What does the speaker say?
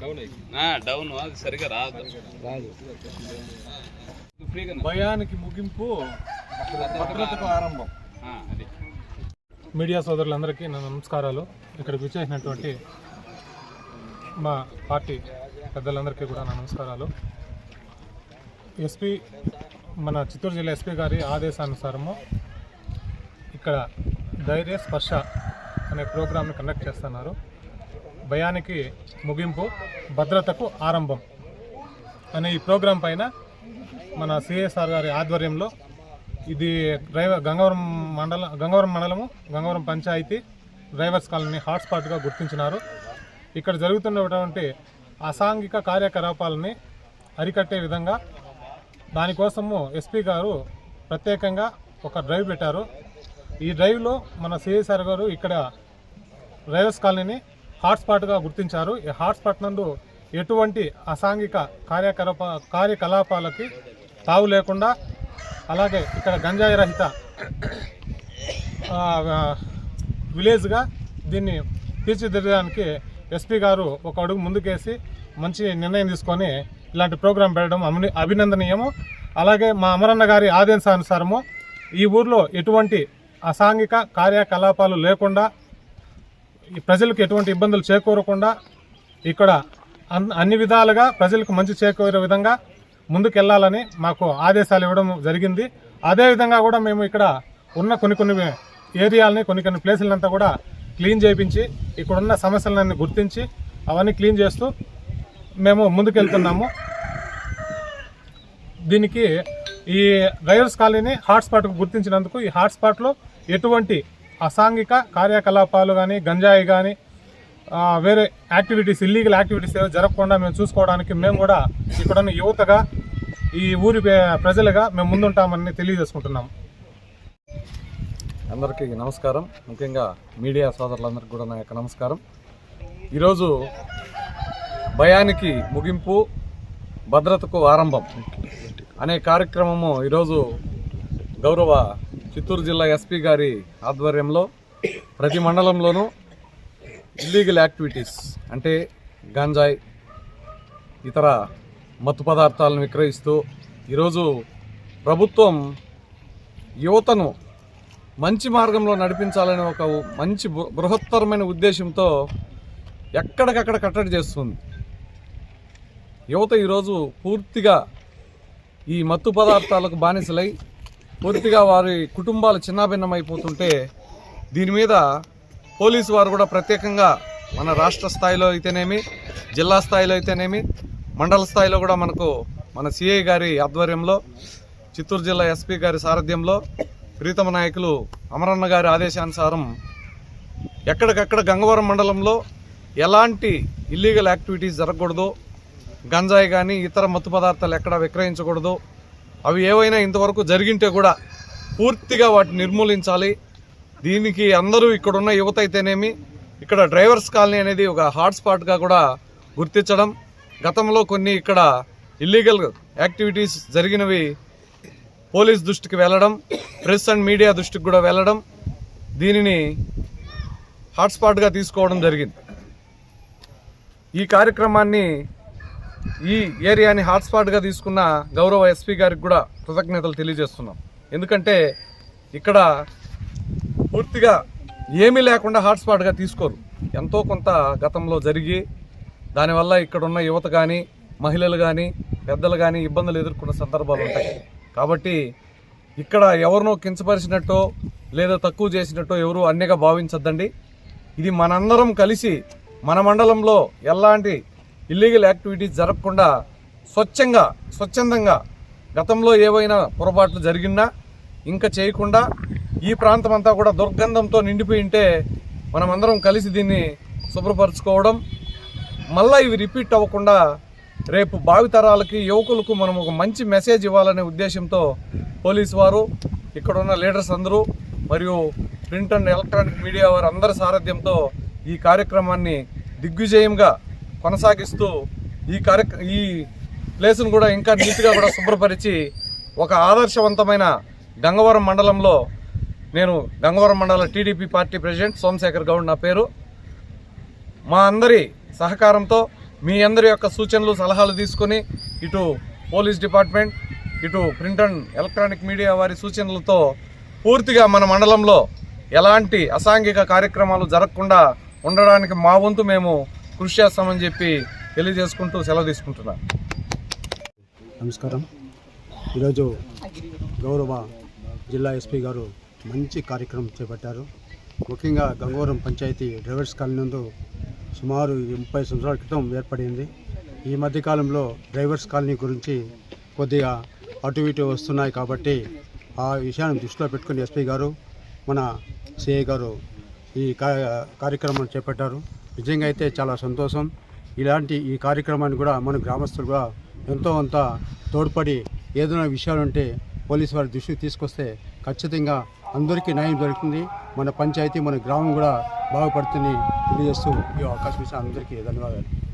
Down అది సరిగా రాదు. భయానికి ముగింపు భద్రతకు ఆరంభం. మీడియా సోదరులందరికీ నా నమస్కారాలు. ఇక్కడికి విచ్చేసినటువంటి మా పార్టీ పెద్దలందరికీ కూడా నా నమస్కారాలు. ఎస్పీ మన చిత్తూరు జిల్లా ఎస్పీ గారి ఆదేశానుసారము ఇక్కడ ధైర్య స్పర్శ అనే ప్రోగ్రామ్ని కండక్ట్ చేస్తున్నారు. భయానికి ముగింపు భద్రతకు ఆరంభం అనే ఈ ప్రోగ్రాం పైన మన సిఎస్ఆర్ గారి ఆధ్వర్యంలో ఇది డ్రైవర్ గంగవరం మండలం గంగవరం మండలము గంగవరం పంచాయతీ డ్రైవర్స్ కాలనీ హాట్స్పాట్గా గుర్తించినారు. ఇక్కడ జరుగుతున్నటువంటి అసాంఘిక కార్యకలాపాలని అరికట్టే విధంగా దానికోసము ఎస్పీ గారు ప్రత్యేకంగా ఒక డ్రైవ్ పెట్టారు. ఈ డ్రైవ్లో మన సిఎస్ఆర్ గారు ఇక్కడ డ్రైవర్స్ కాలనీని హాట్స్పాట్గా గుర్తించారు. ఈ హాట్స్పాట్ నందు ఎటువంటి అసాంఘిక కార్యకలాప కార్యకలాపాలకి తావు లేకుండా అలాగే ఇక్కడ గంజాయి రహిత విలేజ్గా దీన్ని తీర్చిదిద్దడానికి ఎస్పీ గారు ఒక అడుగు ముందుకేసి మంచి నిర్ణయం తీసుకొని ఇలాంటి ప్రోగ్రాం పెట్టడం అభినందనీయము. అలాగే మా అమరన్న గారి ఆదేశానుసారము ఈ ఊర్లో ఎటువంటి అసాంఘిక కార్యకలాపాలు లేకుండా ప్రజలకు ఎటువంటి ఇబ్బందులు చేకూరకుండా ఇక్కడ అన్- అన్ని విధాలుగా ప్రజలకు మంచి చేకూరే విధంగా ముందుకెళ్ళాలని మాకు ఆదేశాలు ఇవ్వడం జరిగింది. అదేవిధంగా కూడా మేము ఇక్కడ ఉన్న కొన్ని కొన్ని ఏరియాలని కొన్ని కొన్ని ప్లేసులంతా కూడా క్లీన్ చేయించి ఇక్కడున్న సమస్యలన్నీ గుర్తించి అవన్నీ క్లీన్ చేస్తూ మేము ముందుకెళ్తున్నాము. దీనికి ఈ డ్రైవర్స్ కాలనీ హాట్స్పాట్కు గుర్తించినందుకు ఈ హాట్స్పాట్లో ఎటువంటి అసాంఘిక కార్యకలాపాలు కానీ గంజాయి కానీ వేరే యాక్టివిటీస్ ఇల్లీగల్ యాక్టివిటీస్ ఏవో జరగకుండా మేము చూసుకోవడానికి మేము కూడా ఇక్కడున్న యువతగా ఈ ఊరి ప్రజలుగా మేము ముందుంటామని తెలియజేసుకుంటున్నాం. అందరికీ నమస్కారం. ముఖ్యంగా మీడియా సోదరులందరికీ కూడా నా యొక్క నమస్కారం. ఈరోజు భయానికి ముగింపు భద్రతకు ఆరంభం అనే కార్యక్రమము ఈరోజు గౌరవ చిత్తూరు జిల్లా ఎస్పీ గారి ఆధ్వర్యంలో ప్రతి మండలంలోనూ ఇల్లీగల్ యాక్టివిటీస్ అంటే గంజాయి ఇతర మత్తు పదార్థాలను విక్రయిస్తూ ఈరోజు ప్రభుత్వం యువతను మంచి మార్గంలో నడిపించాలనే ఒక మంచి బృహత్తరమైన ఉద్దేశంతో ఎక్కడికక్కడ కట్టడి చేస్తుంది. యువత ఈరోజు పూర్తిగా ఈ మత్తు పదార్థాలకు బానిసలై పూర్తిగా వారి కుటుంబాలు చిన్నాభిన్నమైపోతుంటే దీని మీద పోలీసు వారు కూడా ప్రత్యేకంగా మన రాష్ట్ర స్థాయిలో అయితేనేమి జిల్లా స్థాయిలో అయితేనేమి మండల స్థాయిలో కూడా మనకు మన సిఐ గారి ఆధ్వర్యంలో చిత్తూరు జిల్లా ఎస్పీ గారి సారథ్యంలో ప్రీతమ నాయకులు అమరన్న గారి ఆదేశానుసారం ఎక్కడికక్కడ గంగవరం మండలంలో ఎలాంటి ఇల్లీగల్ యాక్టివిటీస్ జరగకూడదు గంజాయి కానీ ఇతర మత్తు పదార్థాలు ఎక్కడ విక్రయించకూడదు అవి ఏవైనా ఇంతవరకు జరిగింటే కూడా పూర్తిగా వాటిని నిర్మూలించాలి. దీనికి అందరూ ఇక్కడున్న యువత అయితేనేమి ఇక్కడ డ్రైవర్స్ కాలనీ అనేది ఒక హాట్స్పాట్గా కూడా గుర్తించడం గతంలో కొన్ని ఇక్కడ ఇల్లీగల్ యాక్టివిటీస్ జరిగినవి పోలీస్ దృష్టికి వెళ్ళడం ప్రెస్ అండ్ మీడియా దృష్టికి కూడా వెళ్ళడం దీనిని హాట్స్పాట్గా తీసుకోవడం జరిగింది. ఈ కార్యక్రమాన్ని ఈ ఏరియాని హాట్స్పాట్గా తీసుకున్న గౌరవ ఎస్పీ గారికి కూడా కృతజ్ఞతలు తెలియజేస్తున్నాం. ఎందుకంటే ఇక్కడ పూర్తిగా ఏమీ లేకుండా హాట్స్పాట్గా తీసుకోరు. ఎంతో కొంత గతంలో జరిగి దానివల్ల ఇక్కడ ఉన్న యువత కానీ మహిళలు కానీ పెద్దలు కానీ ఇబ్బందులు ఎదుర్కొన్న సందర్భాలు ఉంటాయి. కాబట్టి ఇక్కడ ఎవరినో కించపరిచినట్టో లేదా తక్కువ చేసినట్టో ఎవరు అన్యగా భావించద్దండి. ఇది మనందరం కలిసి మన మండలంలో ఎలాంటి ఇల్లీగల్ యాక్టివిటీస్ జరగకుండా స్వచ్ఛంగా స్వచ్ఛందంగా గతంలో ఏవైనా పొరపాట్లు జరిగినా ఇంకా చేయకుండా ఈ ప్రాంతం అంతా కూడా దుర్గంధంతో నిండిపోయి ఉంటే మనమందరం కలిసి దీన్ని శుభ్రపరచుకోవడం మళ్ళీ ఇవి రిపీట్ అవ్వకుండా రేపు భావితరాలకి యువకులకు మనం ఒక మంచి మెసేజ్ ఇవ్వాలనే ఉద్దేశంతో పోలీసు వారు ఇక్కడ ఉన్న లీడర్స్ అందరూ మరియు ప్రింట్ అండ్ ఎలక్ట్రానిక్ మీడియా వారు అందరి సారథ్యంతో ఈ కార్యక్రమాన్ని దిగ్విజయంగా కొనసాగిస్తూ ఈ కార్యక్ర ఈ ప్లేస్ను కూడా ఇంకా నీట్గా కూడా శుభ్రపరిచి ఒక ఆదర్శవంతమైన గంగవరం మండలంలో నేను గంగవరం మండల TDP party president Somashekar Goud నా పేరు. మా అందరి సహకారంతో మీ అందరి యొక్క సూచనలు సలహాలు తీసుకొని ఇటు పోలీస్ డిపార్ట్మెంట్ ఇటు ప్రింట్ అండ్ ఎలక్ట్రానిక్ మీడియా వారి సూచనలతో పూర్తిగా మన మండలంలో ఎలాంటి అసాంఘిక కార్యక్రమాలు జరగకుండా ఉండడానికి మా వంతు మేము కృషి చేస్తామని చెప్పి తెలియజేసుకుంటూ సెలవు తీసుకుంటున్నాను నమస్కారం. ఈరోజు గౌరవ జిల్లా ఎస్పీ గారు మంచి కార్యక్రమం చేపట్టారు. ముఖ్యంగా గంగవరం పంచాయతీ డ్రైవర్స్ కాలనీ నందు సుమారు ముప్పై సంవత్సరాల క్రితం ఏర్పడింది. ఈ మధ్యకాలంలో డ్రైవర్స్ కాలనీ గురించి కొద్దిగా అటు ఇటు వస్తున్నాయి కాబట్టి ఆ విషయాన్ని దృష్టిలో పెట్టుకుని ఎస్పీ గారు మన సిఐ గారు ఈ కార్యక్రమం చేపట్టారు. నిజంగా అయితే చాలా సంతోషం. ఇలాంటి ఈ కార్యక్రమాన్ని కూడా మన గ్రామస్తులు కూడా ఎంతో అంత తోడ్పడి ఏదైనా విషయాలు ఉంటే పోలీసు వారి దృష్టికి తీసుకొస్తే ఖచ్చితంగా అందరికీ న్యాయం దొరుకుతుంది మన పంచాయతీ మన గ్రామం కూడా బాగుపడుతుంది తెలియజేస్తూ ఈ అవకాశం ఇచ్చిన అందరికీ ధన్యవాదాలు.